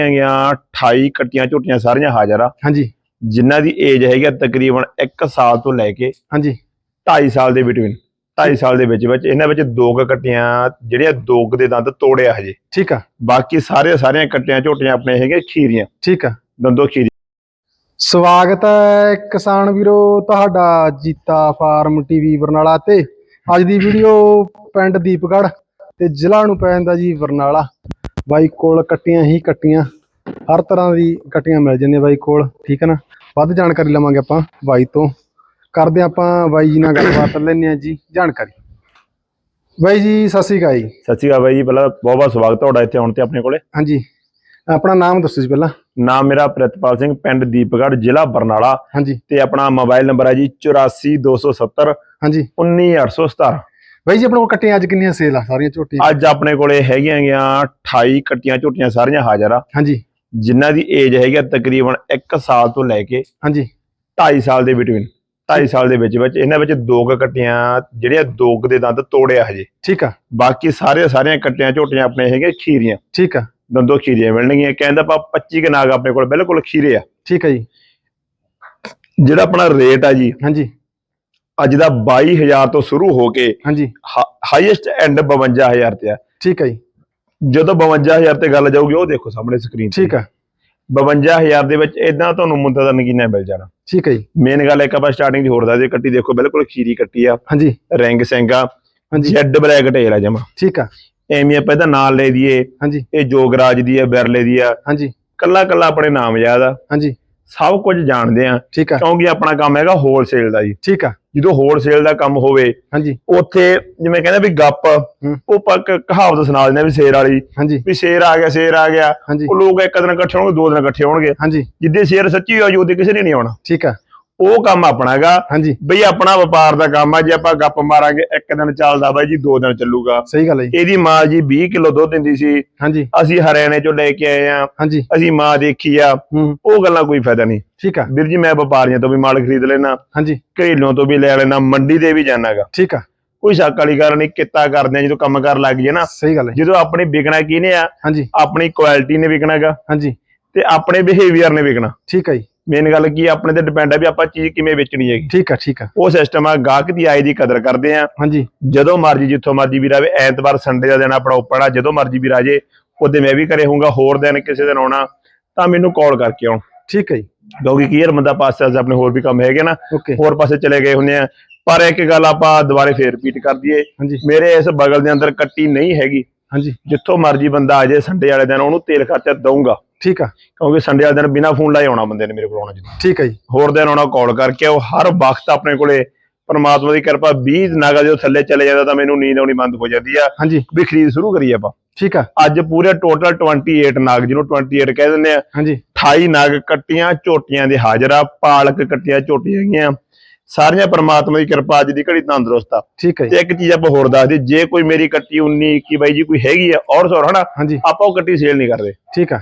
ਹੈਗੀਆਂ 28 ਕੱਟੀਆਂ ਝੋਟੀਆਂ ਸਾਰੀਆਂ ਹਾਜ਼ਰ ਆ। ਹਾਂਜੀ। ਜਿਨ੍ਹਾਂ ਦੀ ਏਜ ਹੈਗੀ ਆ ਤਕਰੀਬਨ 1 ਸਾਲ ਤੋਂ ਲੈ ਕੇ ਹਾਂਜੀ। 2.5 ਸਾਲ ਦੇ ਬਿਟਵੀਨ 2.5 ਸਾਲ ਦੇ ਵਿੱਚ ਵਿੱਚ ਇਹਨਾਂ ਵਿੱਚ ਦੋ ਕੁ ਕੱਟੀਆਂ ਜਿਹੜੀਆਂ ਦੋ ਕੁ ਦੇ ਦੰਦ ਤੋੜਿਆ ਹਜੇ। ਠੀਕ ਆ। ਬਾਕੀ ਸਾਰੇ ਸਾਰੀਆਂ ਕੱਟੀਆਂ ਝੋਟੀਆਂ ਆਪਣੇ ਹੈਗੇ ਖੀਰੀਆਂ। ਠੀਕ ਆ। ਦੰਦੋ ਖੀਰੀ। ਸਵਾਗਤ ਹੈ ਕਿਸਾਨ ਵੀਰੋ ਤੁਹਾਡਾ ਜੀਤਾ ਫਾਰਮ ਟੀਵੀ ਬਰਨਾਲਾ ਤੇ। ਅੱਜ ਦੀ ਵੀਡੀਓ ਪਿੰਡ ਦੀਪਗੜ੍ਹ ਤੇ ਜ਼ਿਲ੍ਹਾ ਨੂੰ ਪੈ ਜਾਂਦਾ ਜੀ ਬਰਨਾਲਾ। ਬਾਈ ਕੋਲ ਕੱਟੀਆਂ ਹੀ ਕੱਟੀਆਂ। ਹਰ ਤਰ੍ਹਾਂ ਦੀ ਕੱਟੀਆਂ ਮਿਲ ਜਾਂਦੀਆਂ ਬਾਈ ਕੋਲ ਠੀਕ ਹੈ ਨਾ? ਵੱਧ ਜਾਣਕਾਰੀ ਲਵਾਂਗੇ ਆਪਾਂ ਬਾਈ ਤੋਂ। ਕਰਦੇ ਆਪਾਂ ਬਾਈ ਜੀ ਨਾਲ ਗੱਲਬਾਤ ਲੈਂਦੇ ਆ ਜੀ ਜਾਣਕਾਰੀ। ਬਾਈ ਜੀ ਸਤਿ ਸ਼੍ਰੀ ਅਕਾਲ ਜੀ। ਸਤਿ ਸ਼੍ਰੀ ਅਕਾਲ ਬਾਈ ਜੀ ਪਹਿਲਾਂ ਬਹੁਤ ਬਹੁਤ ਸਵਾਗਤ ਤੁਹਾਡਾ ਇੱਥੇ ਆਉਣ ਤੇ ਆਪਣੇ ਕੋਲੇ। ਹਾਂਜੀ। ਆਪਣਾ ਨਾਮ ਦੱਸੋ ਜੀ ਪਹਿਲਾਂ। ਨਾਮ ਮੇਰਾ ਪ੍ਰਿਤਪਾਲ ਸਿੰਘ ਪਿੰਡ ਦੀਪਗੜ੍ਹ ਜ਼ਿਲ੍ਹਾ ਬਰਨਾਲਾ। ਹਾਂਜੀ। ਤੇ ਆਪਣਾ ਮੋਬਾਈਲ ਨੰਬਰ ਹੈ ਜੀ 84270 ਹਾਂਜੀ। 19817 ਬਾਈ ਜੀ ਆਪਣੇ ਕੋਲ ਕੱਟੀਆਂ ਅੱਜ ਕਿੰਨੀਆਂ ਸੇਲ ਆ? ਸਾਰੀਆਂ ਝੋਟੀਆਂ? ਅੱਜ ਆਪਣੇ ਕੋਲੇ ਹੈਗੀਆਂ ਗੀਆਂ 28 ਕੱਟੀਆਂ ਝੋਟੀਆਂ ਸਾਰੀਆਂ ਹਾਜ਼ਰ ਆ। ਹਾਂਜੀ। ਜਿਨ੍ਹਾਂ ਦੀ ਏਜ ਹੈਗੀ ਆ ਤਕਰੀਬਨ 1 ਸਾਲ ਤੋਂ ਲੈ ਕੇ ਹਾਂਜੀ। 2.5 ਸਾਲ ਦੇ ਬਿਟਵੀਨ 2.5 ਸਾਲ ਦੇ ਵਿੱਚ ਵਿੱਚ ਇਹਨਾਂ ਵਿੱਚ ਦੋ ਕੁ ਕੱਟੀਆਂ ਜਿਹੜੀਆਂ ਦੋ ਕੁ ਦੇ ਦੰਦ ਤੋੜਿਆ ਹਜੇ। ਠੀਕ ਆ। ਬਾਕੀ ਸਾਰੇ ਸਾਰੀਆਂ ਕੱਟੀਆਂ ਝੋਟੀਆਂ ਆਪਣੇ ਹੈਗੇ ਖੀਰੀਆਂ। ਠੀਕ ਆ। ਦੰਦੋ ਖੀਰੀਆਂ ਮਿਲਣਗੀਆਂ। ਕਹਿੰਦਾ ਆਪਾਂ 25 ਕੇ ਨਾਗ ਆਪਣੇ ਕੋਲ ਬਿਲਕੁਲ ਖੀਰੇ ਆ। ਠੀਕ ਆ ਜੀ। ਜਿਹੜਾ ਆਪਣਾ ਰੇਟ ਆ ਜੀ ਹਾਂਜੀ। ਅੱਜ ਦਾ 22000 ਤੋਂ ਸ਼ੁਰੂ ਹੋ ਕੇ ਹਾਂਜੀ। ਹਾਈਐਸਟ ਐਂਡ 52000 ਤੇ ਆ। ਠੀਕ ਜੀ। ਜਦੋਂ 52000 ਤੇ ਗੱਲ ਜਾਊਗੀ ਉਹ ਦੇਖੋ ਸਾਹਮਣੇ ਸਕਰੀਨ ਠੀਕ ਆ 52000 ਦੇ ਵਿੱਚ ਇਦਾਂ ਤੁਹਾਨੂੰ ਮੁੰਡਾ ਦਾ ਨਗੀਨਾ ਮਿਲ ਜਾਣਾ। ਠੀਕ ਜੀ। ਮੇਨ ਗੱਲ ਇੱਕ ਆਪਾਂ ਸਟਾਰਟਿੰਗ ਦੀ ਹੋਰ ਦੱਸਦੇ ਕੱਟੀ ਦੇਖੋ ਬਿਲਕੁਲ ਖੀਰੀ ਕੱਟੀ ਆ। ਹਾਂਜੀ। ਰਿੰਗ ਸਿੰਘਾ ਹਾਂਜੀ। ਜੈਡ ਬਲੈਕ ਟੇਲ ਆ ਜਮਾ। ਠੀਕ ਆ ਐਵੇਂ ਆਪਾਂ ਇਹਦਾ ਨਾਮ ਲੈ ਦਈਏ। ਹਾਂਜੀ। ਇਹ ਜੋਗਰਾਜ ਦੀ ਆ ਬਿਰਲੇ ਦੀ ਆ। ਹਾਂਜੀ। ਕੱਲਾ ਕੱਲਾ ਆਪਣੇ ਨਾਮ ਯਾਦ ਆ। ਹਾਂਜੀ। ਸਭ ਕੁਝ ਜਾਣਦੇ ਆ। ਠੀਕ ਆ ਕਿਉਂਕਿ ਆਪਣਾ ਕੰਮ ਹੈਗਾ ਹੋਲਸੇਲ ਦਾ ਜੀ। ਠੀਕ ਆ ਜਦੋਂ ਹੋਲਸੇਲ ਦਾ ਕੰਮ ਹੋਵੇ ਹਾਂਜੀ। ਉੱਥੇ ਜਿਵੇਂ ਕਹਿੰਦੇ ਵੀ ਗੱਪ ਉਹ ਪੱਕ ਕਹਾਵਤ ਸੁਣਾ ਦਿੰਦੇ ਆ ਵੀ ਸ਼ੇਰ ਵਾਲੀ। ਹਾਂਜੀ। ਵੀ ਸ਼ੇਰ ਆ ਗਿਆ ਸ਼ੇਰ ਆ ਗਿਆ। ਉਹ ਲੋਕ ਇੱਕ ਦਿਨ ਇਕੱਠੇ ਹੋਣਗੇ ਦੋ ਦਿਨ ਇਕੱਠੇ ਹੋਣਗੇ। ਹਾਂਜੀ। ਜਿੱਦੇ ਸ਼ੇਰ ਸੱਚੀ ਹੋ ਜੂ ਉਹਦੇ ਕਿਸੇ ਨੇ ਨਹੀਂ ਆਉਣਾ। ਠੀਕ ਆ। ਉਹ ਕੰਮ ਆਪਣਾ ਹੈਗਾ। ਹਾਂਜੀ। ਬਈ ਆਪਣਾ ਵਪਾਰ ਦਾ ਕੰਮ ਆ ਜੇ ਆਪਾਂ ਗੱਪ ਮਾਰਾਂਗੇ ਇੱਕ ਦਿਨ ਚੱਲਦਾ ਬਾਈ ਜੀ ਦੋ ਦਿਨ ਚੱਲੂਗਾ। ਸਹੀ ਗੱਲ ਹੈ ਜੀ। ਇਹਦੀ ਮਾਂ ਜੀ 20 ਕਿਲੋ ਦੁੱਧ ਦਿੰਦੀ ਸੀ। ਹਾਂਜੀ। ਅਸੀਂ ਹਰਿਆਣੇ ਚੋਂ ਲੈ ਕੇ ਆਏ ਆ। ਹਾਂਜੀ। ਅਸੀਂ ਮਾਂ ਦੇਖੀ ਆ। ਉਹ ਗੱਲਾਂ ਕੋਈ ਫਾਇਦਾ ਨਹੀਂ। ਠੀਕ ਆ। ਵੀਰ ਜੀ ਮੈਂ ਵਪਾਰੀਆਂ ਤੋਂ ਵੀ ਮਾਲ ਖਰੀਦ ਲੈਣਾ ਹਾਂਜੀ। ਘਰੇਲੋਂ ਤੋਂ ਵੀ ਲੈ ਲੈਣਾ ਮੰਡੀ ਦੇ ਵੀ ਜਾਣਾਗਾ ਠੀਕ ਆ। ਕੋਈ ਸ਼ੱਕ ਵਾਲੀ ਗੱਲ ਨਹੀਂ ਕਿੱਤਾ ਕਰਦੇ ਆ ਜਦੋਂ ਕੰਮ ਕਰਨ ਲੱਗ ਜੇ ਨਾ। ਸਹੀ ਗੱਲ ਹੈ ਜਦੋਂ ਆਪਣੀ ਵਿਕਣਾ ਕਿਹਨੇ ਆ ਹਾਂਜੀ। ਆਪਣੀ ਕੁਆਲਿਟੀ ਨੇ ਵਿਕਣਾਗਾ ਹਾਂਜੀ। ਤੇ ਆਪਣੇ ਬਿਹੇਵੀਅਰ ਨੇ ਵਿਕਣਾ। ਠੀਕ ਆ ਜੀ। ਮੇਨ ਗੱਲ ਕੀ ਆਪਣੇ ਤੇ ਡਿਪੈਂਡ ਹੈ ਵੀ ਆਪਾਂ ਚੀਜ਼ ਕਿਵੇਂ ਵੇਚਣੀ ਹੈਗੀ। ਠੀਕ ਆ ਠੀਕ ਆ। ਉਹ ਸਿਸਟਮ ਆ ਗਾਹਕ ਦੀ ਆਏ ਦੀ ਕਦਰ ਕਰਦੇ ਆ। ਹਾਂਜੀ। ਜਦੋਂ ਮਰਜ਼ੀ ਜਿੱਥੋਂ ਮਰਜ਼ੀ ਵੀ ਰਾਵੇ ਐਤਵਾਰ ਸੰਡੇ ਦਾ ਦਿਨ ਆਪਣਾ ਓਪਨ ਆ ਜਦੋਂ ਮਰਜ਼ੀ ਵੀ ਰਾਜੇ ਉਹਦੇ ਮੈਂ ਵੀ ਘਰੇ ਹੋਊਂਗਾ ਹੋਰ ਦਿਨ ਕਿਸੇ ਦਿਨ ਆਉਣਾ ਤਾਂ ਮੈਨੂੰ ਕਾਲ ਕਰਕੇ ਆਉਣ। ਠੀਕ ਆ ਜੀ। ਕਿਉਂਕਿ ਕੀ ਯਾਰ ਬੰਦਾ ਪਾਸੇ ਆਪਣੇ ਹੋਰ ਵੀ ਕੰਮ ਹੈਗੇ ਨਾ ਹੋਰ ਪਾਸੇ ਚਲੇ ਗਏ ਹੁੰਦੇ ਆ। ਪਰ ਇੱਕ ਗੱਲ ਆਪਾਂ ਦੁਬਾਰੇ ਫੇਰ ਰਿਪੀਟ ਕਰ ਦਈਏ। ਮੇਰੇ ਇਸ ਬਗਲ ਦੇ ਅੰਦਰ ਕੱਟੀ ਨਹੀਂ ਹੈਗੀ। ਹਾਂਜੀ। ਜਿੱਥੋਂ ਮਰਜ਼ੀ ਬੰਦਾ ਆ ਜਾਏ ਸੰਡੇ ਵਾਲੇ ਦਿਨ ਉਹਨੂੰ ਤੇਲ ਖਰਚਾ ਦਊਂਗਾ। ਠੀਕ ਆ। ਕਿਉਂਕਿ ਸੰਡੇ ਵਾਲੇ ਦਿਨ ਬਿਨਾ ਫੋਨ ਲਾਏ ਆਉਣਾ ਬੰਦੇ ਨੇ ਮੇਰੇ ਕੋਲ ਆਉਣਾ ਜੀ ਠੀਕ ਆ ਜੀ। ਹੋਰ ਦਿਨ ਆਉਣਾ ਕਾਲ ਕਰਕੇ ਉਹ ਹਰ ਵਕਤ ਆਪਣੇ ਕੋਲੇ ਪਰਮਾਤਮਾ ਦੀ ਕਿਰਪਾ 20 ਨਾਗਾ ਜਦੋਂ ਥੱਲੇ ਚਲੇ ਜਾਂਦਾ ਤਾਂ ਮੈਨੂੰ ਨੀਂਦ ਆਉਣੀ ਬੰਦ ਹੋ ਜਾਂਦੀ ਆ। ਹਾਂਜੀ। ਵੀ ਖਰੀਦ ਸ਼ੁਰੂ ਕਰੀਏ ਆਪਾਂ। ਠੀਕ ਆ। ਅੱਜ ਪੂਰੇ ਟੋਟਲ 28 ਨਾਗ ਜਿਹਨੂੰ 28 ਕਹਿ ਦਿੰਦੇ ਆ। ਹਾਂਜੀ। 28 ਨਾਗ ਕੱਟੀਆਂ ਝੋਟੀਆਂ ਦੇ ਹਾਜ਼ਰ ਆ ਪਾਲਕ ਕੱਟੀਆਂ ਝੋਟੀਆਂ ਹੈਗੀਆਂ। ਸਾਰੀਆਂ ਪਰਮਾਤਮਾ ਦੀ ਕਿਰਪਾ ਅੱਜ ਦੀ ਘੜੀ ਤੰਦਰੁਸਤ ਆ। ਠੀਕ ਆ ਜੀ। ਤੇ ਇੱਕ ਚੀਜ਼ ਆਪਾਂ ਹੋਰ ਦੱਸ ਦਈਏ ਜੇ ਕੋਈ ਮੇਰੀ ਕੱਟੀ 19 21 ਬਾਈ ਜੀ ਕੋਈ ਹੈਗੀ ਆ ਔਰ ਸੌਰ ਹਨਾ? ਆਪਾਂ ਉਹ ਕੱਟੀ ਸੇਲ ਨਹੀਂ ਕਰਦੇ। ਠੀਕ ਆ।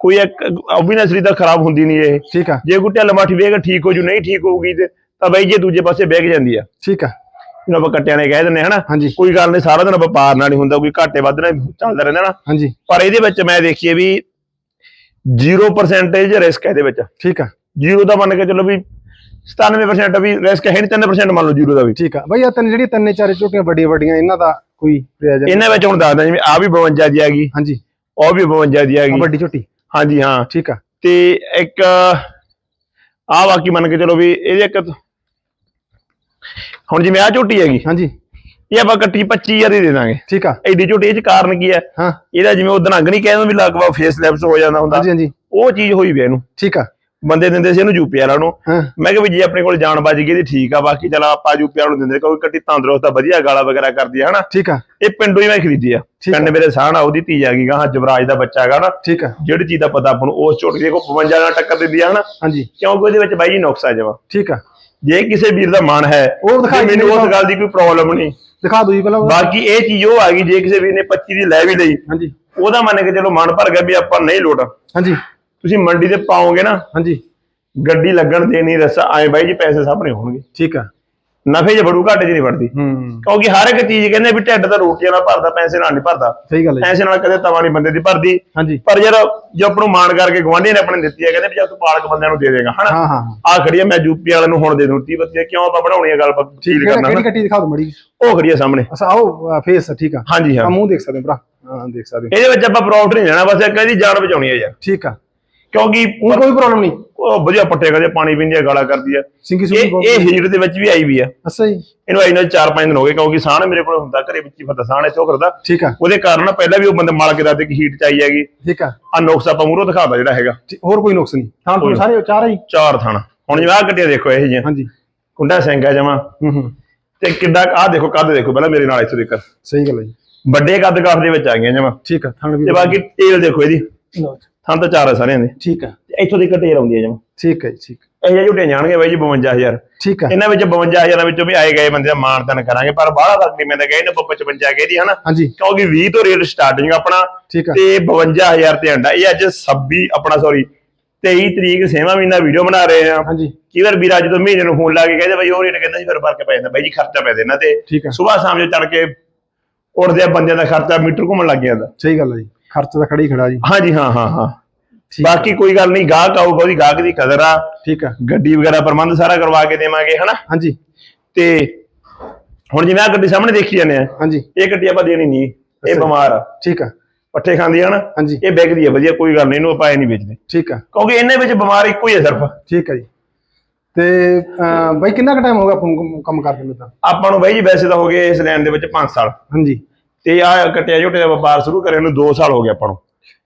ਕੋਈ ਇੱਕ ਆਬਵੀਅਸਲੀ ਤਾਂ ਖਰਾਬ ਹੁੰਦੀ ਨਹੀਂ ਇਹ। ਠੀਕ ਆ। ਜੇ ਕੋਈ ਢਿੱਲ ਮੱਠ ਵੇਗਾ ਠੀਕ ਹੋ ਜੂ ਨਹੀਂ ਠੀਕ ਹੋਊਗੀ ਤੇ ਤਾਂ ਬਾਈ ਜੇ ਦੂਜੇ ਪਾਸੇ ਬਹਿ ਜਾਂਦੀ ਆ। ਠੀਕ ਆ। ਜਿਹਨੂੰ ਆਪਾਂ ਕੱਟਿਆਂ ਨੇ ਕਹਿ ਦਿੰਦੇ ਹਨਾ? ਕੋਈ ਗੱਲ ਨਹੀਂ ਸਾਰਾ ਦਿਨ ਵਪਾਰ ਨਾਲ ਹੀ ਹੁੰਦਾ ਕੋਈ ਘਾਟੇ ਵੱਧ ਨਾਲ ਚੱਲਦਾ ਰਹਿੰਦਾ ਨਾ। ਹਾਂਜੀ। ਪਰ ਇਹਦੇ ਵਿੱਚ ਮੈਂ ਦੇਖੀਏ ਵੀ 0% ਰਿਸਕ ਇਹਦੇ ਵਿੱਚ। ਠੀਕ ਆ। ਜ਼ੀਰੋ ਦਾ ਮੰਨ ਕੇ ਚੱਲੋ ਵੀ 97% ਵੀ ਰਿਸਕ ਹੈ ਨਹੀਂ 3% ਮੰਨ ਲਓ ਜ਼ੀਰੋ ਦਾ ਵੀ। ਠੀਕ ਆ। ਬਈ ਆ ਤਿੰਨ ਜਿਹੜੀਆਂ ਤਿੰਨ ਚਾਰੇ ਝੋਟੀਆਂ ਵੱਡੀਆਂ ਵੱਡੀਆਂ ਇਹਨਾਂ ਦਾ ਕੋਈ ਇਹਨਾਂ ਵਿੱਚ ਹੁਣ ਦੱਸਦਾ ਜਿਵੇਂ ਆ ਵੀ 52 ਦੀ ਆ ਗਈ। ਹਾਂਜੀ। ਉਹ ਵੀ 52 ਦੀ ਆ ਆ ਗਈ ਵੱਡੀ ਝੋਟੀ। ਹਾਂਜੀ ਹਾਂ ਠੀਕ ਆ। ਤੇ ਇੱਕ ਆ ਬਾਕੀ ਮੰਨ ਕੇ ਚਲੋ ਵੀ ਇਹਦੇ ਇੱਕ ਹੁਣ ਜਿਵੇਂ ਆ ਝੋਟੀ ਹੈਗੀ ਹਾਂਜੀ। ਇਹ ਆਪਾਂ ਕੱਟੀ 25000 ਦੀ ਦੇ ਦਾਂਗੇ। ਠੀਕ ਆ। ਐਡੀ ਝੋਟੀ ਇਹ ਚ ਕਾਰਨ ਕੀ ਹੈ? ਹਾਂ। ਇਹਦਾ ਜਿਵੇਂ ਉਹ ਦਨੰਗ ਨਹੀਂ ਕਹਿੰਦੇ ਵੀ ਲਗਵਾ ਫੇਸ ਲੈਪਸ ਹੋ ਜਾਂਦਾ ਹੁੰਦਾ। ਹਾਂਜੀ ਹਾਂਜੀ। ਉਹ ਚੀਜ਼ ਹੋਈ ਵੀ ਇਹਨੂੰ। ਠੀਕ ਆ। ਬੰਦੇ ਦਿੰਦੇ ਸੀ ਇਹਨੂੰ ਯੂਪੀ ਵਾਲਾ। ਨੂੰ ਮੈਂ ਕਿਹਾ ਵੀ ਜੇ ਆਪਣੇ ਕੋਲ ਜਾਣ ਬਾਜ ਗਈ ਤੇ ਠੀਕ ਆ ਬਾਕੀ ਚਲ ਆਪਾਂ ਯੂਪੀ ਵਾਲਾ ਨੂੰ ਦਿੰਦੇ ਕਿਉਂਕਿ ਕੱਟੀ ਤੰਦਰੁਸਤ ਆ ਵਧੀਆ ਗਾਲਾ ਵਗੈਰਾ ਕਰਦੀ ਆ ਹਨਾ? ਠੀਕ ਆ। ਇਹ ਪਿੰਡੋਂ ਹੀ ਮੈਂ ਖਰੀਦੀ ਆ। ਪਿੰਡ ਮੇਰੇ ਸਾਹਣ ਉਹਦੀ ਧੀ ਆ ਗਈ ਗਾਂ ਜਵਰਾਜ ਦਾ ਬੱਚਾ ਹੈਗਾ ਨਾ। ਠੀਕ ਆ। ਜਿਹੜੀ ਚੀਜ਼ ਦਾ ਪਤਾ ਆਪਾਂ ਨੂੰ ਉਸ ਝੋਟੀ ਦੇ ਕੋ 52 ਨਾਲ ਟੱਕਰ ਦਿੰਦੀ ਆ ਹਨਾ? ਹਾਂਜੀ। ਕਿਉਂਕਿ ਉਹਦੇ ਵਿੱਚ ਬਾਈ ਜੀ ਨੁਕਸ ਆ ਜਾਵਾ ਠੀਕ ਆ। ਜੇ ਕਿਸੇ ਵੀਰ ਦਾ ਮਨ ਹੈ ਉਹ ਮੈਨੂੰ। ਉਸ ਗੱਲ ਦੀ ਕੋਈ ਪ੍ਰੋਬਲਮ ਨਹੀਂ। ਦਿਖਾ ਦਿਓ ਜੀ ਪਹਿਲਾਂ। ਬਾਕੀ ਇਹ ਚੀਜ਼ ਉਹ ਆ ਗਈ ਜੇ ਕਿਸੇ ਵੀਰ ਨੇ 25 ਦੀ ਲੈ ਵੀ ਲਈ ਹਾਂਜੀ। ਉਹਦਾ ਮੰਨ ਕੇ ਚਲੋ ਮਨ ਭਰ ਗਿਆ ਵੀ ਆਪਾਂ ਨਹੀਂ ਲੋਟ। ਹਾਂਜੀ। ਤੁਸੀਂ ਮੰਡੀ ਤੇ ਪਾਓਗੇ ਨਾ ਹਾਂਜੀ। ਗੱਡੀ ਲੱਗਣ ਦੇਣੀ ਰਸਾ ਆਏ ਬਾਈ ਜੀ ਪੈਸੇ ਸਾਹਮਣੇ ਹੋਣਗੇ। ਠੀਕ ਆ। ਨਫੇ 'ਚ ਬੜੂ ਘਾਟੇ 'ਚ ਨਹੀਂ ਵੜਦੀ ਹੂੰ। ਕਿਉਂਕਿ ਹਰ ਇੱਕ ਚੀਜ਼ ਕਹਿੰਦੇ ਵੀ ਢਿੱਡ ਤਾਂ ਰੋਟੀਆਂ ਨਾਲ ਭਰਦਾ ਪੈਸੇ ਨਾਲ ਨਹੀਂ ਭਰਦਾ। ਸਹੀ ਗੱਲ ਹੈ। ਪੈਸੇ ਨਾਲ ਕਦੇ ਤਵਾ ਨਹੀਂ ਬੰਦੇ ਦੀ ਭਰਦੀ। ਹਾਂਜੀ। ਪਰ ਯਾਰ ਜੋ ਆਪਾਂ ਨੂੰ ਮਾਣ ਕਰਕੇ ਗਵਾਂਢੀ ਨੇ ਆਪਣੇ ਦਿੱਤੀ ਹੈ ਕਹਿੰਦੇ ਵੀ ਜਦ ਤੂੰ ਪਾਲਕ ਬੰਦਿਆਂ ਨੂੰ ਦੇ ਦੇਗਾ ਹਨਾ? ਹਾਂ ਹਾਂ ਆ ਖੜੀ ਆ ਮੈਂ ਯੂਪੀ ਵਾਲਿਆਂ ਨੂੰ ਹੁਣ ਦੇ ਦੂੰ 30 ਬੱਤੀ ਕਿਉਂ ਆਪਾਂ ਬਣਾਉਣੀ ਆ ਗੱਲ ਫੀਲ ਹੈ ਕਰਨਾ ਕਿਹੜੀ। ਕੱਟੀ ਦਿਖਾ ਦਿਓ ਮੜੀ ਉਹ ਖੜੀ ਆ ਸਾਹਮਣੇ। ਅੱਛਾ ਆਓ ਫੇਸ ਠੀਕ ਆ। ਹਾਂਜੀ ਹਾਂ। ਮੂੰਹ ਦੇਖ ਸਕਦੇ ਹੋ ਭਰਾ। ਹਾਂ ਦੇਖ ਸਕਦੇ ਹੋ। ਇਹਦੇ ਵਿੱਚ ਆਪਾਂ ਪ੍ਰੋਫਿਟ ਨਹੀਂ ਲੈਣਾ ਬਸ ਇੱਕ ਇਹਦੀ ਜਾਨ ਬਚਾਉਣੀ ਹੈ ਯਾਰ। ਠੀਕ ਆ। ਕਿਉਂਕਿ ਉਹ ਕੋਈ ਪ੍ਰੋਬਲਮ ਨਹੀਂ। ਉਹ ਵਧੀਆ ਪੱਟੇ ਕਰਦੇ ਪਾਣੀ ਪੀਂਦੀ ਆ ਗਾਲਾਂ ਕਰਦੀ ਆ। ਸਿੰਗੀ ਸੁਗੀ ਇਹ ਹੀਟ ਦੇ ਵਿੱਚ ਵੀ ਆਈ ਵੀ ਆ। ਅੱਛਾ ਜੀ। ਇਹਨੂੰ ਆਈ ਨਾਲ 4-5 ਦਿਨ ਹੋ ਗਏ ਕਿਉਂਕਿ ਸਾਹ ਮੇਰੇ ਕੋਲ ਹੁੰਦਾ ਘਰੇ ਵਿੱਚ ਹੀ ਫਿਰਦਾ ਸਾਹ ਇੱਥੇ ਉਹ ਕਰਦਾ। ਠੀਕ ਆ। ਉਹਦੇ ਕਾਰਨ ਨਾ ਪਹਿਲਾਂ ਵੀ ਉਹ ਬੰਦੇ ਮਲ ਕੇ ਦੱਸਦੇ ਕਿ ਹੀਟ ਚ ਆਈ ਹੈਗੀ। ਠੀਕ ਆ। ਆ ਨੁਕਸ ਆਪਾਂ ਮੂਹਰੋਂ ਦਿਖਾਦਾ ਜਿਹੜਾ ਹੈਗਾ। ਹੋਰ ਕੋਈ ਨੁਕਸ ਨਹੀਂ। ਥਾਂ ਤੋਂ ਸਾਰੇ ਚਾਰ ਆ ਜੀ। ਚਾਰ ਥਣ। ਹੁਣ ਜਿਵੇਂ ਆਹ ਕੱਟੀਆਂ ਦੇਖੋ ਇਹ ਜਿਹੀਆਂ। ਹਾਂਜੀ। ਕੁੰਡਾ ਸਿੰਘਾ ਜਮਾ। ਹੂੰ ਹੂੰ। ਤੇ ਕਿੱਦਾਂ ਆਹ ਦੇਖੋ ਕੱਦ ਦੇਖੋ ਪਹਿਲਾਂ ਮੇਰੇ ਨਾਲ ਇੱਥੋਂ ਦੇਖ ਸਹੀ ਗੱਲ ਹੈ ਜੀ। ਵੱਡੇ ਕੱਦ ਕਾਠ ਦੇ ਵਿੱਚ ਆ ਗਈਆਂ ਜਮਾ। ਠੀਕ ਆ ਥਣ ਵੀ ਤੇ ਬਾਕੀ ਟੇਲ ਦੇਖੋ ਇਹਦੀ। ਤਾਂ ਚਾਰ ਸਾਰਿਆਂ ਦੇ। ਠੀਕ ਤੇ ਇੱਥੋਂ ਦੀ ਟੇਲ ਆਉਂਦੀ ਹੈ ਜਮਾ। ਠੀਕ ਹੈ ਠੀਕ ਇਹ ਜਿਹੇ ਝੁੱਟੇ ਜਾਣਗੇ ਬਾਈ ਜੀ 52000 ਠੀਕ ਆ। ਇਹਨਾਂ ਵਿੱਚ 52000 ਵਿੱਚੋਂ ਵੀ ਆਏ ਗਏ ਬੰਦੇ ਦਾ ਮਾਨਤਨ ਕਰਾਂਗੇ ਪਰ ਬਾਹਲਾ ਫ਼ਰਕ ਨਹੀਂ ਪੈਂਦਾ ਗਏ ਨੇ 55 ਗਏ ਦੀ ਹਨਾ? ਕਿਉਂਕਿ 20 ਤੋਂ ਰੇਟ ਸਟਾਰਟਿੰਗ ਆਪਣਾ ਤੇ 52000 ਤੇ ਅੰਡਾ ਇਹ ਅੱਜ 26 ਆਪਣਾ ਸੌਰੀ 23 ਤਰੀਕ ਛੇਵਾਂ ਮਹੀਨਾ ਵੀਡੀਓ ਬਣਾ ਰਹੇ ਆ। ਹਾਂਜੀ। ਕਈ ਵਾਰ ਵੀਰ ਤੋਂ ਮਹੀਨੇ ਨੂੰ ਫੋਨ ਲਾ ਕੇ ਕਹਿੰਦੇ ਬਾਈ ਉਹ ਰੇਟ ਕਹਿੰਦਾ ਜੀ ਫਿਰ ਫ਼ਰਕ ਪੈ ਜਾਂਦਾ। ਬਾਈ ਜੀ ਖਰਚਾ ਪੈ ਜਾਂਦਾ ਤੇ ਸਵੇਰ ਸ਼ਾਮ ਜੇ ਚੜ ਕੇ ਉੱਠਦੇ ਆ ਬੰਦਿਆਂ ਦਾ ਖਰਚਾ ਮੀਟਰ ਘੁੰਮਣ ਲੱਗ ਜਾਂਦਾ। ਸਹੀ ਗੱਲ ਹੈ ਜੀ। ਖਰਚ ਤਾਂ ਖੜਾ ਹੀ ਖੜਾ ਜੀ। ਹਾਂਜੀ ਹਾਂ ਹਾਂ ਹਾਂ। ਠੀਕ ਆ, ਬਾਕੀ ਕੋਈ ਗੱਲ ਨਹੀਂ ਗਾਹਕ ਆਊਗਾ ਉਹਦੀ ਗਾਹਕ ਦੀ ਕਦਰ ਆ। ਠੀਕ ਆ। ਗੱਡੀ ਵਗੈਰਾ ਪ੍ਰਬੰਧ ਸਾਰਾ ਕਰਵਾ ਕੇ ਦੇਵਾਂਗੇ ਹਨਾ? ਹਾਂਜੀ। ਤੇ ਹੁਣ ਜਿਵੇਂ ਆ ਗੱਡੀ ਸਾਹਮਣੇ ਦੇਖੀ ਜਾਂਦੇ ਆ ਹਾਂਜੀ। ਇਹ ਗੱਡੀ ਆਪਾਂ ਦੇਣੀ ਨਹੀਂ ਇਹ। ਬਿਮਾਰ ਆ। ਠੀਕ ਆ। ਪੱਠੇ ਖਾਂਦੀ ਆ ਨਾ ਹਾਂਜੀ। ਇਹ ਵਿਕਦੀ ਆ ਵਧੀਆ ਕੋਈ ਗੱਲ ਨਹੀਂ ਇਹਨੂੰ ਆਪਾਂ ਇਹ ਨਹੀਂ ਵੇਚਦੇ। ਠੀਕ ਆ। ਕਿਉਂਕਿ ਇਹਨੇ ਵਿੱਚ ਬਿਮਾਰ ਇੱਕੋ ਹੀ ਹੈ ਸਿਰਫ। ਠੀਕ ਆ ਜੀ। ਤੇ ਅਹ, ਬਾਈ ਕਿੰਨਾ ਕੁ ਟਾਈਮ ਹੋ ਗਿਆ ਆਪਾਂ ਨੂੰ ਕੰਮ- ਕੰਮ ਕਰਦੇ ਨੂੰ ਤਾਂ? ਆਪਾਂ ਨੂੰ ਬਾਈ ਜੀ ਵੈਸੇ ਤਾਂ ਹੋ ਗਏ ਇਸ ਲਾਈਨ ਦੇ ਵਿੱਚ 5 ਸਾਲ। ਹਾਂਜੀ। ਤੇ ਆ ਕਟਿਆ ਝੋਟੇ ਦਾ ਵਪਾਰ ਸ਼ੁਰੂ ਕਰੇ ਨੂੰ 2 ਸਾਲ ਹੋ ਗਏ ਆਪਾਂ ਨੂੰ।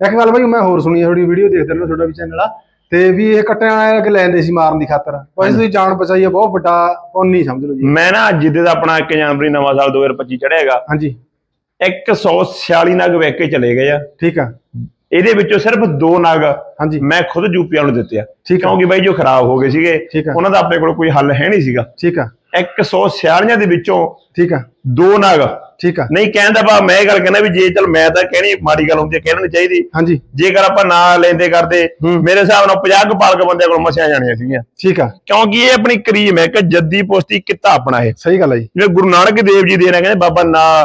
ਇੱਕ ਗੱਲ ਬਾਈ ਮੈਂ ਹੋਰ ਸੁਣੀ ਆ ਤੁਹਾਡੀ ਵੀਡੀਓ ਦੇਖਦੇ ਰਹਿੰਦਾ ਤੁਹਾਡਾ ਵੀ ਚੈਨਲ ਆ। ਤੇ ਵੀ ਇਹ ਕੱਟਿਆਂ ਵਾਲੇ ਕਿ ਲੈਂਦੇ ਸੀ ਮਾਰਨ ਦੀ ਖਾਤਰ। ਵੈਸੇ ਤੁਸੀਂ ਜਾਨ ਬਚਾਈ ਆ ਬਹੁਤ ਵੱਡਾ ਪੁੰਨ ਸਮਝ ਲਓ ਜੀ। ਮੈਂ ਨਾ ਜਿੱਦੇ ਦਾ ਆਪਣਾ 1 ਜਨਵਰੀ ਨਵਾਂ ਸਾਲ 2025 ਚੜ੍ਹੇਗਾ ਹਾਂਜੀ। 146 ਨਗ ਵੇਚ ਕੇ ਚਲੇ ਗਏ ਆ। ਠੀਕ ਆ। ਇਹਦੇ ਵਿੱਚੋਂ ਸਿਰਫ 2 ਨਗ ਹਾਂਜੀ। ਮੈਂ ਖੁਦ ਯੂਪੀਆ ਨੂੰ ਦਿੱਤੇ ਆ। ਠੀਕ ਆ। ਕਿਉਂਕਿ ਬਾਈ ਜੋ ਖਰਾਬ ਹੋ ਗਏ ਸੀਗੇ ਉਹਨਾਂ ਦਾ ਆਪਣੇ ਕੋਲ ਕੋਈ ਹੱਲ ਹੈ ਨਹੀਂ ਸੀਗਾ। ਠੀਕ ਆ। 146 ਦੇ ਵਿੱਚੋਂ ਠੀਕ ਆ। ਦੋ ਨਗ ਠੀਕ ਆ। ਨਹੀਂ ਕਹਿੰਦਾ ਬਾ ਮੈਂ ਇਹ ਗੱਲ ਕਹਿੰਦਾ ਵੀ ਜੇ ਚਲ ਮੈਂ ਤਾਂ ਕਹਿਣੀ ਮਾੜੀ ਗੱਲ ਹੁੰਦੀ ਹੈ ਕਹਿਣੀ ਚਾਹੀਦੀ। ਹਾਂਜੀ। ਜੇਕਰ ਆਪਾਂ ਨਾ ਲੈਂਦੇ ਕਰਦੇ ਹੂੰ। ਮੇਰੇ ਹਿਸਾਬ ਨਾਲ 50 ਕੁ ਪਾਲਕ ਬੰਦੇ ਕੋਲ ਮਸਿਆ ਜਾਣੀਆਂ ਸੀਗੀਆਂ। ਠੀਕ ਆ। ਕਿਉਂਕਿ ਇਹ ਆਪਣੀ ਕਰੀਮ ਹੈ ਕਿ ਜੱਦੀ ਪੋਸਤੀ ਕਿੱਤਾ ਆਪਣਾ ਇਹ। ਸਹੀ ਗੱਲ ਹੈ ਜੀ। ਜਿਵੇਂ ਗੁਰੂ ਨਾਨਕ ਦੇਵ ਜੀ ਦੇ ਨੇ ਕਹਿੰਦੇ ਬਾਬਾ ਨਾ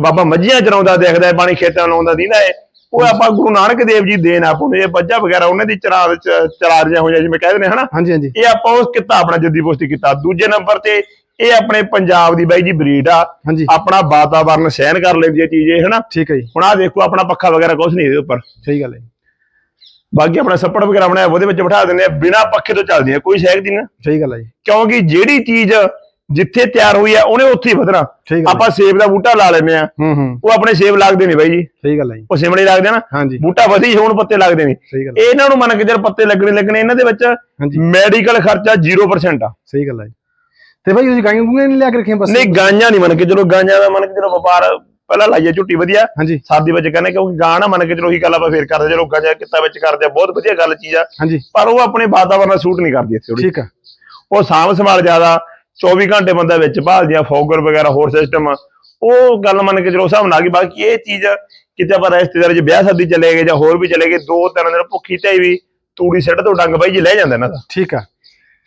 ਬਾਬਾ ਮੱਝੀਆਂ ਚਰਾਉਂਦਾ ਦੇਖਦਾ ਹੈ ਪਾਣੀ ਖੇਤਾਂ ਲਾਉਂਦਾ ਦੀਨਾ ਹੈ ਉਹ ਆਪਾਂ ਗੁਰੂ ਨਾਨਕ ਦੇਵ ਜੀ ਦੇਣ ਆਪਾਂ ਨੂੰ ਇਹ ਬੱਜਾ ਵਗੈਰਾ ਉਹਨਾਂ ਦੀ ਚਰਾ ਚਰਾ ਰਹੀਆਂ ਹੋਈਆਂ ਜਿਵੇਂ ਕਹਿੰਦੇ ਨੇ ਹਨਾ। ਹਾਂਜੀ ਹਾਂਜੀ। ਇਹ ਆਪਾਂ ਉਸ ਕਿੱਤਾ ਆਪਣਾ ਜੱਦੀ ਪੋਸਤੀ ਕੀਤਾ। ਦੂਜੇ ਨੰਬਰ ਤੇ ਇਹ ਆਪਣੇ ਪੰਜਾਬ ਦੀ ਬਾਈ ਜੀ ਬਰੀਡ ਆ। ਆਪਣਾ ਵਾਤਾਵਰਨ ਸਹਿਨ ਕਰ ਲੈਂਦੀ ਹੈ ਚੀਜ਼ ਇਹ ਹਨਾ? ਠੀਕ ਹੈ ਜੀ। ਹੁਣ ਆ ਦੇਖੋ ਆਪਣਾ ਪੱਖਾ ਵਗੈਰਾ ਕੁਝ ਨਹੀਂ ਇਹਦੇ ਉੱਪਰ। ਸਹੀ ਗੱਲ ਹੈ। ਜੀ, ਬਾਕੀ ਆਪਣਾ ਸੱਪੜ ਵਗੈਰਾ ਬਣਾਇਆ ਉਹਦੇ ਵਿੱਚ ਬਿਠਾ ਦਿੰਦੇ ਆ ਬਿਨਾ ਪੱਖੇ ਤੋਂ ਚੱਲਦੀ ਆ ਕੋਈ ਸ਼ੈਕ ਦੀ ਨਾ। ਸਹੀ ਗੱਲ ਹੈ ਜੀ। ਕਿਉਂਕਿ ਜਿਹੜੀ ਚੀਜ਼ ਜਿੱਥੇ ਤਿਆਰ ਹੋਈ ਆ ਉਹਨੇ ਉੱਥੇ ਹੀ ਵਧਣਾ। ਹੈ। ਆਪਾਂ ਸੇਬ ਦਾ ਬੂਟਾ ਲਾ ਲੈਂਦੇ ਆ। ਹੂੰ ਹੂੰ। ਉਹ ਆਪਣੇ ਸੇਬ ਲੱਗਦੇ ਨਹੀਂ ਬਾਈ ਜੀ। ਸਹੀ ਗੱਲ ਹੈ ਜੀ। ਉਹ ਸਿਮੜੇ ਲੱਗਦੇ ਨਾ। ਬੂਟਾ ਵਧੀ ਹੁਣ ਪੱਤੇ ਲੱਗਦੇ ਨਹੀਂ। ਹੈ, ਇਹਨਾਂ ਨੂੰ ਮੰਨ ਕੇ ਜਦ ਪੱਤੇ ਲੱਗਣੇ ਲੱਗਣੇ ਇਹਨਾਂ ਦੇ ਵਿੱਚ ਮੈਡੀਕਲ ਖਰਚਾ 0% ਆ। ਸਹੀ ਗੱਲ ਹੈ ਜੀ। ਤੇ ਭਾਈ ਤੁਸੀਂ ਗਾਈਆਂ ਗੂਈਆਂ ਨਹੀਂ ਲਿਆ ਕੇ ਰੱਖੀਆਂ ਬਸ? ਨਹੀਂ ਗਾਂਆਂ ਨਹੀਂ ਮੰਨ ਕੇ ਚਲੋ ਗਾਂਆਂ ਦਾ ਮੰਨ ਕੇ ਚਲੋ ਵਪਾਰ ਪਹਿਲਾਂ ਲਾਈਏ ਝੁੱਟੀ ਵਧੀਆ ਹਾਂਜੀ। ਸਾਦੀ ਵਿੱਚ ਕਹਿੰਦੇ ਕਿਉਂਕਿ ਗਾਂ ਨਾ ਮੰਨ ਕੇ ਚਲੋ ਉਹੀ ਗੱਲ ਆਪਾਂ ਫੇਰ ਕਰਦੇ ਚਲੋ ਗਾਂ ਕਿੱਤਾ ਵਿੱਚ ਕਰਦੇ ਆ ਬਹੁਤ ਵਧੀਆ ਗੱਲ ਚੀਜ਼ ਆ। ਹਾਂਜੀ। ਪਰ ਉਹ ਆਪਣੇ ਵਾਤਾਵਰਨ ਨਾਲ ਸੂਟ ਨਹੀਂ ਕਰਦੀ ਇੱਥੇ ਥੋੜੀ ਠੀਕ ਆ। ਉਹ ਸਾਂਭ ਸੰਭਾਲ ਜ਼ਿਆਦਾ 24 ਘੰਟੇ ਬੰਦਾ ਵਿੱਚ ਭਾਲਦੀਆਂ ਫੋਗਰ ਵਗੈਰਾ ਹੋਰ ਸਿਸਟਮ ਉਹ ਗੱਲ ਮੰਨ ਕੇ ਚਲੋ ਹਿਸਾਬ ਨਾਲ ਆ ਗਈ ਬਾਕੀ ਇਹ ਚੀਜ਼ ਕਿਤੇ ਆਪਾਂ ਰਿਸ਼ਤੇਦਾਰ ਚ ਵਿਆਹ ਸ਼ਾਦੀ ਚਲੇ ਗਏ ਜਾਂ ਹੋਰ ਵੀ ਚਲੇ ਗਏ ਦੋ ਤਿੰਨ ਦਿਨ ਭੁੱਖੀ ਢਾਈ ਵੀ ਤੂੜੀ ਸਿੱਟ ਤੋਂ ਡੰਗ ਬਾਈ ਜੀ ਲੈ ਜਾਂਦਾ ਇਹਨਾਂ ਦਾ। ਠੀਕ ਆ।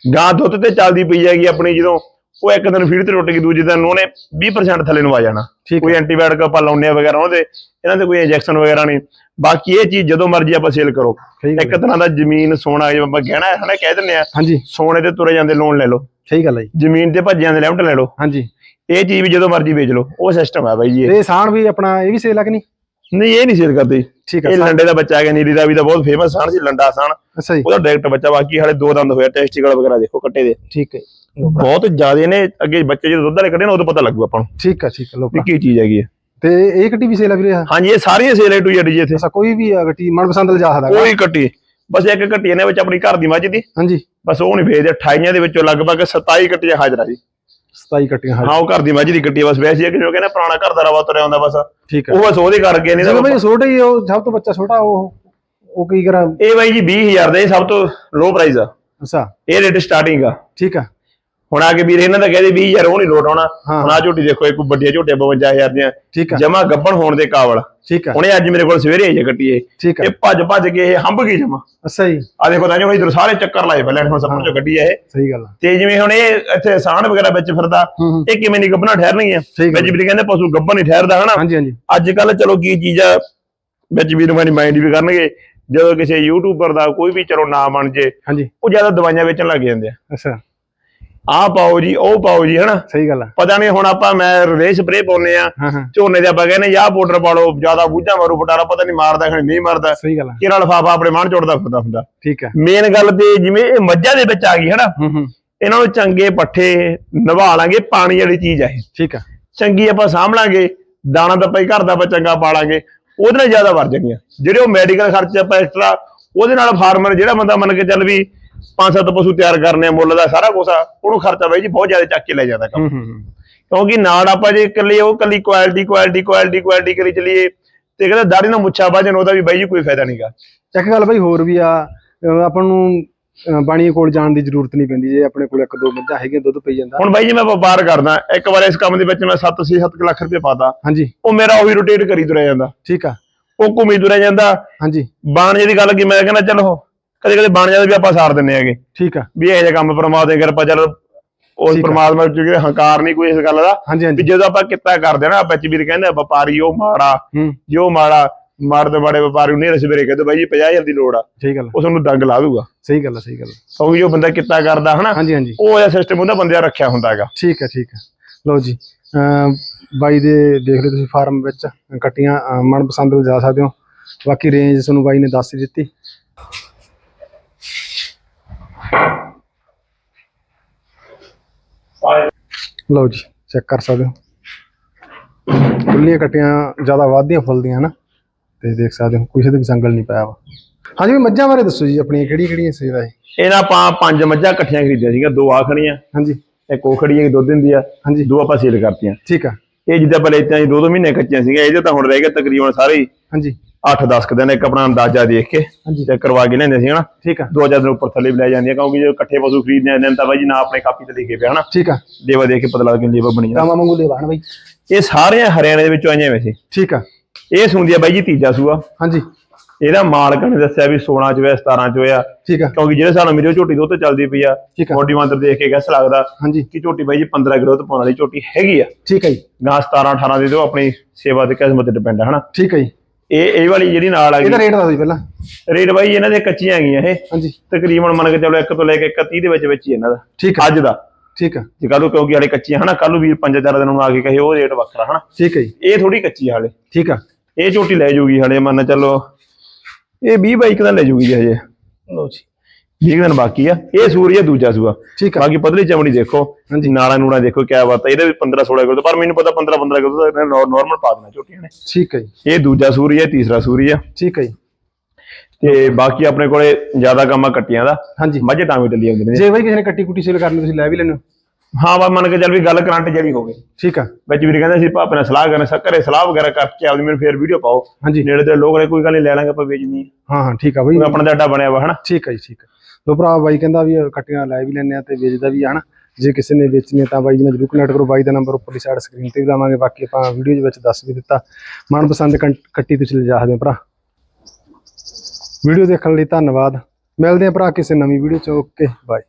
ਗਾਂ ਦੁੱਧ ਤੇ ਚੱਲਦੀ ਪਈ ਜਾਏਗੀ ਆਪਣੀ ਜਦੋਂ ਉਹ ਇੱਕ ਦਿਨ ਫੀਡ ਤੇ ਟੁੱਟ ਗਈ ਦੂਜੇ ਦਿਨ ਉਹਨੇ 20% ਥੱਲੇ ਨੂੰ ਆ ਜਾਣਾ। ਕੋਈ ਐਂਟੀਬਾਇਓਟਿਕ ਆਪਾਂ ਲਾਉਂਦੇ ਆ ਵਗੈਰਾ ਉਹਦੇ ਇਹਨਾਂ ਤੇ ਕੋਈ ਇੰਜੈਕਸ਼ਨ ਵਗੈਰਾ ਨਹੀਂ। ਬਾਕੀ ਇਹ ਚੀਜ਼ ਜਦੋਂ ਮਰਜ਼ੀ ਆਪਾਂ ਸੇਲ ਕਰੋ। ਇੱਕ ਤਰ੍ਹਾਂ ਦਾ ਜ਼ਮੀਨ ਸੋਨਾ ਜਿਵੇਂ ਆਪਾਂ ਗਹਿਣਾ ਹੈ ਨਾ ਕਹਿ ਦਿੰਦੇ ਆ ਹਾਂਜੀ। ਸੋਨੇ ਤੇ ਤੁਰੇ ਜਾਂਦੇ ਲੋਨ ਲੈ ਲਓ। ਸਹੀ ਗੱਲ ਹੈ ਜੀ। ਜ਼ਮੀਨ ਤੇ ਭੱਜਿਆਂ ਦੇ ਲਿਮਟ ਲੈ ਲਓ। ਹਾਂਜੀ। ਇਹ ਚੀਜ਼ ਵੀ ਜਦੋਂ ਮਰਜ਼ੀ ਵੇਚ ਲਓ ਉਹ ਸਿਸਟਮ ਹੈ ਬਾਈ ਜੀ ਇਹ। ਸਾਣ ਵੀ ਆਪਣਾ ਇਹ ਵੀ ਸੇਲ ਆ ਕਿ ਨਹੀਂ? ਨਹੀਂ ਇਹ ਨਹੀਂ ਸੇਲ ਕਰਦੇ। ਠੀਕ ਆ ਇਹ ਸਾਣ- ਲੰਡੇ ਦਾ ਬੱਚਾ ਹੈਗਾ ਨੀਲੀ ਦਾ ਵੀ ਦਾ ਬਹੁਤ ਫੇਮਸ ਸਾਨ ਸੀ ਲੰਡਾ ਜੀ। ਉਹਦਾ ਡਾਇਰੈਕਟ ਬੱਚਾ ਬਾਕੀ ਹਾਲੇ ਦੋ ਦੰਦ ਹੋਇਆ ਟੈਸਟੀਕਲ ਵਗੈਰਾ ਦੇਖੋ ਕੱਟੇ ਦੇ। ਠੀਕ ਹੈ। ਬਹੁਤ ਜ਼ਿਆਦੇ ਨੇ ਅੱਗੇ ਬੱਚੇ ਜਦੋਂ ਦੁੱਧ ਵਾਲੇ ਕੱਢੇ ਨਾ ਉਦੋਂ ਪਤਾ ਲੱਗੂ ਆਪਾਂ ਨੂੰ ਠੀਕ ਆ ਠੀਕ ਆ ਲੋ ਕੀ ਚੀਜ਼ ਹੈਗੀ ਹੈ ਤੇ ਇਹ ਕੱਟੀ ਵੀ ਸੇਲ ਆ ਵੀਰੇ? ਹਾਂਜੀ ਇਹ ਸਾਰੀਆਂ ਸੇਲ ਏ ਟੂ ਜ਼ੈਡ ਜੀ ਇੱਥੇ। ਅੱਛਾ ਕੋਈ ਵੀ ਆ ਗੱਟੀ ਮਨਪਸੰਦ ਲਿਜਾ ਸਕਦਾ। ਕੋਈ ਕੱਟੀ ਬਸ ਇੱਕ ਕੱਟੀ ਇਹਨੇ ਵਿੱਚ ਆਪਣੀ ਘਰ ਦੀ ਮੱਝ ਦੀ। ਹਾਂਜੀ। ਬਸ ਉਹ ਨਹੀਂ ਵੇਚਦੇ 28 ਦੇ ਵਿੱਚੋਂ ਲਗਭਗ 27 ਕੱਟੀਆਂ ਹਾਜ਼ਰ ਆ ਜੀ। 27 ਕੱਟੀਆਂ ਹਾਂ ਹਾਂ ਉਹ ਘਰ ਦੀ ਮੱਝ ਦੀ ਕੱਟੀ ਆ ਬਸ ਵੈਸੇ ਕਿ ਜੋ ਕਹਿੰਦਾ ਪੁਰਾਣਾ ਘਰ ਦਾ ਰਵਾ ਤੁਰਿਆ ਹੁੰਦਾ ਬਸ। ਠੀਕ ਆ। ਉਹ ਬਸ ਉਹਦੇ ਕਰਕੇ ਨਹੀਂ ਜਿਵੇਂ ਤਾਂ ਭਾਈ ਛੋਟਾ ਹੀ ਉਹ ਸਭ ਤੋਂ ਬੱਚਾ ਛੋਟਾ ਉਹ ਉਹ ਕੀ ਕਰਾਂ? ਇਹ ਬਾਈ ਜੀ 20000 ਦਾ ਇਹ ਸਭ ਤੋਂ ਲੋ ਪ੍ਰਾਈਸ ਆ। ਅੱਛਾ। ਇਹ ਰੇਟ ਸਟਾਰਟਿੰਗ ਆ। ਠੀਕ ਆ। ਹੁਣ ਆ ਕੇ ਵੀਰ ਇਹਨਾਂ ਦਾ ਕਹਦੇ 20000 ਉਹ ਨਹੀਂ ਲੋਟ ਆਉਣਾ। ਹੁਣ ਆ ਝੋਟੀ ਦੇਖੋ ਇੱਕ ਵੱਡੀਆਂ ਝੋਟੀਆਂ 52000 ਦੀਆਂ। ਠੀਕ ਆ। ਜਮਾ ਗੱਬਣ ਹੋਣ ਦੇ ਕਾਬਲ। ਠੀਕ ਆ। ਹੁਣੇ ਅੱਜ ਮੇਰੇ ਕੋਲ ਸਵੇਰੇ ਆਈ ਹੈ ਕੱਟੀ ਇਹ। ਭੱਜ ਭੱਜ ਕੇ ਇਹ ਹੰਬ ਗਈ ਜਮਾ। ਅੱਛਾ ਜੀ। ਆ ਦੇਖੋ ਤਾਂ ਜੋ ਇਧਰ ਸਾਰੇ ਚੱਕਰ ਲਾਏ ਪਹਿਲਾਂ ਹੁਣ ਸਭ ਚੋਂ ਗੱਡੀ ਹੈ ਇਹ। ਸਹੀ ਗੱਲ ਆ। ਤੇ ਜਿਵੇਂ ਹੁਣ ਇਹ ਇੱਥੇ ਸਾਣ ਵਗੈਰਾ ਵਿੱਚ ਫਿਰਦਾ ਇਹ ਕਿਵੇਂ ਨਹੀਂ ਗੱਬਣਾ ਠਹਿਰਨਗੀਆਂ? ਵਿੱਚ ਵੀ ਕਹਿੰਦੇ ਪਸ਼ੂ ਗੱਬਣ ਨਹੀਂ ਠਹਿਰਦਾ ਹਨਾ? ਹਾਂਜੀ ਹਾਂਜੀ। ਅੱਜ ਕੱਲ ਚਲੋ ਕੀ ਚੀਜ਼ ਆ ਵਿੱਚ ਵੀ ਨੂੰ ਮਾਈਂਡ ਵੀ ਕਰਨਗੇ। ਜਦੋਂ ਕਿਸੇ ਯੂਟਿਊਬਰ ਦਾ ਕੋਈ ਵੀ ਚਲੋ ਨਾ ਬਣ ਜੇ ਉਹ ਜ਼ਿਆਦਾ ਦਵਾਈਆਂ ਵੇਚਣ ਲੱਗ ਜਾਂਦੇ ਆ। ਅੱਛਾ। ਆਹ ਪਾਓ ਜੀ ਉਹ ਪਾਓ ਜੀ ਹਨਾ? ਸਹੀ ਗੱਲ ਆ। ਪਤਾ ਨਹੀਂ ਹੁਣ ਆਪਾਂ ਮੈਂ ਰੇ ਸਪਰੇ ਪਾਉਨੇ ਆ ਹਾਂ ਹਾਂ। ਝੋਨੇ ਦੇ ਆਪਾਂ ਕਹਿੰਦੇ ਯਾਹ ਪਾਊਡਰ ਪਾ ਲਓ ਜ਼ਿਆਦਾ ਬੂਝਾ ਮਾਰੂ ਪਟਾਰਾ ਪਤਾ ਨਹੀਂ ਮਾਰਦਾ ਖਣੀ ਨਹੀਂ ਮਾਰਦਾ। ਸਹੀ ਗੱਲ ਆ। ਕਿਹੜਾ ਲਫਾਫਾ ਆਪਣੇ ਮਾਣ ਚੋੜਦਾ ਫਿਰਦਾ ਹੁੰਦਾ। ਠੀਕ ਆ। ਮੇਨ ਗੱਲ ਤੇ ਜਿਵੇਂ ਇਹ ਮੱਝਾਂ ਦੇ ਵਿੱਚ ਆ ਗਈ ਹਨਾ? ਹੂੰ ਹੂੰ। ਇਹਨਾਂ ਨੂੰ ਚੰਗੇ ਪੱਠੇ ਨਵਾ ਲਾਂਗੇ ਪਾਣੀ ਵਾਲੀ ਚੀਜ਼ ਆ ਇਹ। ਠੀਕ ਆ। ਚੰਗੀ ਆਪਾਂ ਸਾਂਭ ਲਾਂਗੇ ਦਾਣਾ ਤਾਂ ਭਾਈ ਘਰ ਦਾ ਆਪਾਂ ਚੰਗਾ ਪਾ ਲਾਂਗੇ ਉਹਦੇ ਨਾਲ ਜ਼ਿਆਦਾ ਵਰ ਜਾਣੀਆਂ। ਜਿਹੜੇ ਉਹ ਮੈਡੀਕਲ ਖਰਚੇ ਆਪਾਂ ਐਕਸਟਰਾ ਉਹਦੇ ਨਾਲ ਫਾਰਮਰ ਜਿਹੜਾ ਬੰਦਾ ਮੰਨ ਕੇ ਚੱਲ ਵੀ ਪੰਜ ਸੱਤ ਪਸ਼ੂ ਤਿਆਰ ਕਰਨੇ ਆ ਮੁੱਲ ਦਾ ਸਾਰਾ ਆ ਉਹਨੂੰ ਖਰਚਾ ਬਾਈ ਜੀ ਬਹੁਤ ਜ਼ਿਆਦਾ ਚੱਕ ਕੇ ਲੈ ਜਾਂਦਾ ਕੰਮ। ਕਿਉਂਕਿ ਨਾੜ ਆਪਾਂ ਜੇ ਇਕੱਲੇ ਉਹ ਕੱਲੀ ਕੁਆਲਿਟੀ ਕੁਆਲਿਟੀ ਕੁਆਲਿਟੀ ਕੁਆਲਿਟੀ ਕਰੀ ਚੱਲੀਏ ਤੇ ਕਹਿੰਦਾ ਦਾੜੀ ਨਾਲ ਮੁੱਛਾ ਵਜਨ ਉਹਦਾ ਵੀ ਬਾਈ ਜੀ ਕੋਈ ਫਾਇਦਾ ਨਹੀਂਗਾ ਇੱਕ ਗੱਲ ਬਈ ਹੋਰ ਵੀ ਆ ਆਪਾਂ ਨੂੰ ਬਾਣੀਏ ਕੋਲ ਜਾਣ ਦੀ ਜ਼ਰੂਰਤ ਨਹੀਂ ਪੈਂਦੀ ਜੇ ਆਪਣੇ ਕੋਲ ਇੱਕ ਦੋ ਮੱਝਾਂ ਹੈਗੀਆਂ ਦੁੱਧ ਪਈ ਜਾਂਦਾ। ਹੁਣ ਬਾਈ ਜੀ ਮੈਂ ਵਪਾਰ ਕਰਦਾ ਇੱਕ ਵਾਰ ਇਸ ਕੰਮ ਦੇ ਵਿੱਚ ਮੈਂ 7 6 7 ਲੱਖ ਰੁਪਏ ਪਾਤਾ। ਹਾਂਜੀ। ਉਹ ਮੇਰਾ ਉਹੀ ਰੋਟੇਟ ਕਰੀ ਤੁਰਿਆ ਜਾਂਦਾ। ਠੀਕ ਆ। ਉਹ ਘੁੰਮੀ ਤੁਰਿਆ ਜਾਂਦਾ। ਹਾਂਜੀ। ਬਾਣਜੇ ਦੀ ਗੱਲ ਕੀ ਮੈਂ ਕਹਿੰਦਾ ਚਲੋ ਕਦੇ ਕਦੇ ਬਾਣਜੇ ਦਾ ਵੀ ਆਪਾਂ ਸਾਰ ਦਿੰਨੇ ਹੈਗੇ। ਠੀਕ ਆ। ਵੀ ਇਹ ਜਿਹਾ ਕੰਮ ਪਰਮਾਤਮਾ ਦੀ ਕਿਰਪਾ ਚੱਲ ਉਸ ਆ। ਪਰਮਾਤਮਾ ਚ ਜਿਹੜੇ ਹੰਕਾਰ ਨਹੀਂ ਕੋਈ ਇਸ ਗੱਲ ਦਾ। ਵੀ ਜਦੋਂ ਆਪਾਂ ਕਿੱਤਾ ਕਰਦੇ ਆ ਨਾ ਵਿੱਚ ਵੀਰ ਕਹਿੰਦੇ ਆ, ਵਪਾਰੀ ਉਹ ਮਾੜਾ ਜੋ ਮਾੜਾ ਮਾੜ ਦੇ ਬੜੇ ਵਪਾਰੀ ਨੂੰ ਨਹੀਂ ਸਵੇਰੇ ਕਹਿੰਦੇ ਬਾਈ ਜੀ 50000 ਦੀ ਲੋੜ ਆ। ਸਹੀ ਗੱਲ ਆ, ਉਹ ਤੁਹਾਨੂੰ ਦੰਗ ਲਾ ਦੂਗਾ। ਸਹੀ ਗੱਲ ਆ ਸਹੀ ਗੱਲ ਆ। ਕਿਉਂਕਿ ਜੋ ਬੰਦਾ ਕਿੱਤਾ ਕਰਦਾ ਹਨਾ ਹਾਂਜੀ ਹਾਂਜੀ। ਉਹ ਜਿਹਾ ਸਿਸਟਮ ਉਹਦਾ ਬੰਦਿਆ ਰੱਖਿਆ ਹੁੰਦਾ ਹੈਗਾ। ਠੀਕ ਹੈ ਠੀਕ ਹੈ ਲਓ ਜੀ ਬਾਈ ਦੇ ਦੇਖ ਲਓ ਤੁਸੀਂ ਫਾਰਮ ਵਿੱਚ ਕੱਟੀਆਂ ਮਨਪਸੰਦ ਵਿੱਚ ਜਾ ਸਕਦੇ ਹੋ। ਬਾਕੀ ਰੇਂਜ ਤੁਹਾਨੂੰ ਬਾਈ ਨੇ ਦੱਸ ਹੀ ਦਿੱਤੀ। ਲਓ ਜੀ ਚੈੱਕ ਕਰ ਸਕਦੇ ਹੋ। ਖੁੱਲੀਆਂ ਕੱਟੀਆਂ ਜ਼ਿਆਦਾ ਵਾਧੀਆਂ ਫੁੱਲਦੀਆਂ ਨਾ ਤੇ ਦੇਖ ਸਕਦੇ ਹੋ ਕਿਸੇ ਦੇ ਵੀ ਸੰਗਲ ਨਹੀਂ ਪਾਇਆ ਵਾ। ਹਾਂਜੀ ਮੱਝਾਂ ਬਾਰੇ ਦੱਸੋ ਜੀ ਆਪਣੀਆਂ ਕਿਹੜੀਆਂ ਕਿਹੜੀਆਂ ਸੇਵਾ ਹੈ ਇਹਨਾਂ ਆਪਾਂ ਪੰਜ ਮੱਝਾਂ ਇਕੱਠੀਆਂ ਖਰੀਦੀਆਂ ਸੀਗੀਆਂ ਦੋ ਆ ਖੜੀਆਂ ਹਾਂਜੀ। ਇੱਕ ਉਹ ਖੜੀ ਹੈ ਦੁੱਧ ਦਿੰਦੀ ਆ ਹਾਂਜੀ। ਦੋ ਆਪਾਂ ਸੇਲ ਕਰਤੀਆਂ। ਠੀਕ ਆ। ਇਹ ਜਿੱਦਾਂ ਆਪਾਂ ਲੈਤੀਆਂ ਸੀ ਦੋ ਦੋ ਮਹੀਨੇ ਕੱਚੀਆਂ ਸੀਗੀਆਂ ਇਹਦੇ ਤਾਂ ਹੁਣ ਰਹਿ ਗਏ ਤਕਰੀਬਨ ਸਾਰੇ ਹੀ ਹਾਂਜੀ। 8-10 ਕੁ ਦਿਨ ਇੱਕ ਆਪਣਾ ਅੰਦਾਜ਼ਾ ਦੇਖ ਕੇ ਹਾਂਜੀ। ਚੈੱਕ ਕਰਵਾ ਕੇ ਲੈਂਦੇ ਸੀ ਹਨਾ? ਠੀਕ ਆ। ਦੋ ਹਜ਼ਾਰ ਦਿਨ ਉੱਪਰ ਥੱਲੇ ਵੀ ਲੈ ਜਾਂਦੀਆਂ ਕਿਉਂਕਿ ਜੇ ਇਕੱਠੇ ਪਸ਼ੂ ਖਰੀਦਨੇ ਨੇ ਤਾਂ ਬਾਈ ਜੀ ਨਾ ਆਪਣੇ ਕਾਪੀ ਤੇ ਲਿਖੇ ਪਿਆ ਹਨਾ? ਠੀਕ ਆ। ਦੇਵਾ ਦੇਖ ਕੇ ਪਤਾ ਲੱਗ ਗਿਆ ਲੇਵਾ ਬਣੀ ਜਾਂਦਾ ਰਾਮਾ ਮੰਗੂ ਦੇ ਬਾਣ ਬਾਈ? ਇਹ ਸਾਰੇ ਹਰਿਆਣੇ ਦੇ ਵਿੱਚੋਂ ਆਈਆਂ ਵੈਸੇ ਠੀਕ ਆ। ਇਹ ਸੁਣਦੀ ਆ ਬਾਈ ਜੀ ਤੀਜਾ ਸੂਆ। ਹਾਂਜੀ। ਇਹਦਾ ਮਾਲਕ ਨੇ ਦੱਸਿਆ ਵੀ 16 ਚ ਹੋਇਆ 17 ਚ ਹੋਇਆ। ਠੀਕ ਆ। ਕਿਉਂਕਿ ਜਿਹੜੇ ਸਾਨੂੰ ਮੇਰੀ ਉਹ ਝੋਟੀ ਦੁੱਧ ਤੇ ਚੱਲਦੀ ਪਈ ਆ। ਆ। ਬੋਡੀ ਮੰਦਰ ਦੇਖ ਕੇ ਗੈਸ ਲੱਗਦਾ ਹਾਂਜੀ। ਕਿ ਝੋਟੀ ਬਾਈ ਜੀ 15 ਕਿਲੋ ਤੋਂ ਪਾਉਣ ਵਾਲੀ ਝੋਟੀ ਹੈਗੀ ਆ। ਠੀਕ ਹੈ ਜੀ। ਗਾਂ 17 18 ਦੇ ਦਿਓ ਆਪਣੀ ਸੇਵਾ ਤੇ ਕਿਸਮਤ ਤੇ ਡਿਪੈਂਡ ਹੈ ਹਨਾ? ਠੀਕ ਹੈ ਜੀ। ਇਹ ਇਹ ਵਾਲੀ ਜਿਹੜੀ ਨਾਲ ਆ ਇਹਦਾ ਗਈ ਰੇਟ ਦੱਸੋ ਪਹਿਲਾਂ। ਰੇਟ ਬਾਈ ਇਹਨਾਂ ਦੇ ਕੱਚੀਆਂ ਹੈਗੀਆਂ ਇਹ। ਹਾਂਜੀ। ਤਕਰੀਬਨ ਮੰਨ ਕੇ ਚਲੋ ਇੱਕ ਤੋਂ ਲੈ ਕੇ 31 ਦੇ ਵਿੱਚ ਵਿੱਚ ਹੀ ਇਹਨਾਂ ਦਾ। ਠੀਕ ਆ। ਅੱਜ ਦਾ। ਠੀਕ ਆ। ਜੇ ਕੱਲ ਕਿਉਂਕਿ ਹਾਲੇ ਕੱਚੀਆਂ ਹਨਾ? ਕੱਲ ਨੂੰ ਵੀਰ ਪੰਜ ਚਾਰ ਦਿਨ ਨੂੰ ਆ ਕੇ ਕਹੇ ਉਹ ਰੇਟ ਵੱਖਰਾ ਹਨਾ? ਠੀਕ ਹੈ ਜੀ। ਇਹ ਥੋੜੀ ਕੱਚੀ ਆ ਹਾਲੇ। ਠੀਕ ਆ। ਇਹ ਝੋਟੀ ਲੈ ਜਾਊਗੀ ਹਾਲੇ ਮੰਨ ਚੱਲੋ ਇਹ 20 ਬਾਈ ਕੁ ਦਿਨ ਲੈ ਜਾਊਗੀ ਜੀ ਹਜੇ। ਲਓ ਜੀ। 20 ਕੁ ਦਿਨ ਬਾਕੀ ਆ। ਇਹ ਸੂਰੀ ਆ ਦੂਜਾ ਸੂਆ। ਠੀਕ ਆ। ਬਾਕੀ ਪਤਲੀ ਚਮੜੀ ਦੇਖੋ। ਹਾਂਜੀ। ਨਾਲਾ ਨੂੜਾ ਦੇਖੋ ਕਿਆ ਬਾਤ ਹੈ ਇਹਦੇ ਵੀ 15 16 ਕਿਲੋ ਪਰ ਮੈਨੂੰ ਪਤਾ 15 15 ਕਿਲੋ ਦਾ ਨਾਰਮਲ ਪਾ ਦੇਣਾ ਝੋਟੀਆਂ ਨੇ। ਠੀਕ ਹੈ ਜੀ। ਇਹ ਦੂਜਾ ਸੂਰੀ ਆ ਤੀਸਰਾ ਸੂਰੀ ਆ। ਠੀਕ ਹੈ ਜੀ। ਤੇ ਬਾਕੀ ਆਪਣੇ ਕੋਲੇ ਜ਼ਿਆਦਾ ਕੰਮ ਆ ਕੱਟੀਆਂ ਦਾ। ਹਾਂਜੀ। ਮੱਝ ਟਾਵੇਂ ਟੱਲੀ ਆਉਂਦੇ ਨੇ। ਜੇ ਬਾਈ ਕਿਸੇ ਨੇ ਕੱਟੀ ਕੁੱਟੀ ਸੇਲ ਕਰਨੀ ਤੁਸੀਂ ਲੈ ਵੀ ਲੈਣਾ ਹਾਂ ਬਾ ਮੰਨ ਕੇ ਚੱਲ ਵੀ ਗੱਲ ਕਰੰਟ ਜਿਹੜੀ ਹੋਵੇ ਠੀਕ ਆ। ਵਿੱਚ ਵੀਰ ਕਹਿੰਦੇ ਸੀ ਭਾਪੇ ਨਾਲ ਸਲਾਹ ਕਰਨੇ ਘਰੇ ਸਲਾਹ ਵਗੈਰਾ ਕਰਕੇ ਆਪਦੀ ਮੈਨੂੰ ਫੇਰ ਵੀਡੀਓ ਪਾਓ। ਹਾਂਜੀ। ਨੇੜੇ ਤੇ ਲੋਕ ਨੇ ਕੋਈ ਗੱਲ ਨਹੀਂ ਲੈ ਲਾਂਗੇ ਆਪਾਂ ਵੇਚਣੀ ਹਾਂ ਹਾਂ ਠੀਕ ਆ ਬਾਈ। ਆਪਣਾ ਤਾਂ ਅੱਡਾ ਬਣਿਆ ਵਾ ਹਨਾ? ਠੀਕ ਹੈ ਜੀ ਠੀਕ ਲੋ ਭਰਾ ਬਾਈ ਕਹਿੰਦਾ ਵੀ ਕੱਟੀਆਂ ਲੈ ਵੀ ਲੈਣੇ ਆ ਤੇ ਵੇਚਦਾ ਵੀ ਆ ਹਨਾ? ਜੇ ਕਿਸੇ ਨੇ ਵੇਚਣੀ ਆ ਤਾਂ ਬਾਈ ਜੀ ਨਾਲ ਜਰੂਰ ਕਨੈਕਟ ਕਰੋ ਬਾਈ ਦਾ ਨੰਬਰ ਉੱਪਰਲੀ ਸਾਈਡ ਸਕਰੀਨ ਤੇ ਵੀ ਲਾਵਾਂਗੇ ਬਾਕੀ ਆਪਾਂ ਵੀਡੀਓ ਦੇ ਵਿੱਚ ਦੱਸ ਵੀ ਦਿੱਤਾ। ਮਨਪਸੰਦ ਕੱਟੀ ਤੁਸੀਂ ਲਿਜਾ ਸਕਦੇ ਹੋ ਭਰਾ। ਵੀਡੀਓ ਦੇਖਣ ਲਈ ਧੰਨਵਾਦ। ਮਿਲਦੇ ਆ ਭਰਾ ਕਿਸੇ ਨਵੀਂ ਵੀਡੀਓ ਚ। Okay bye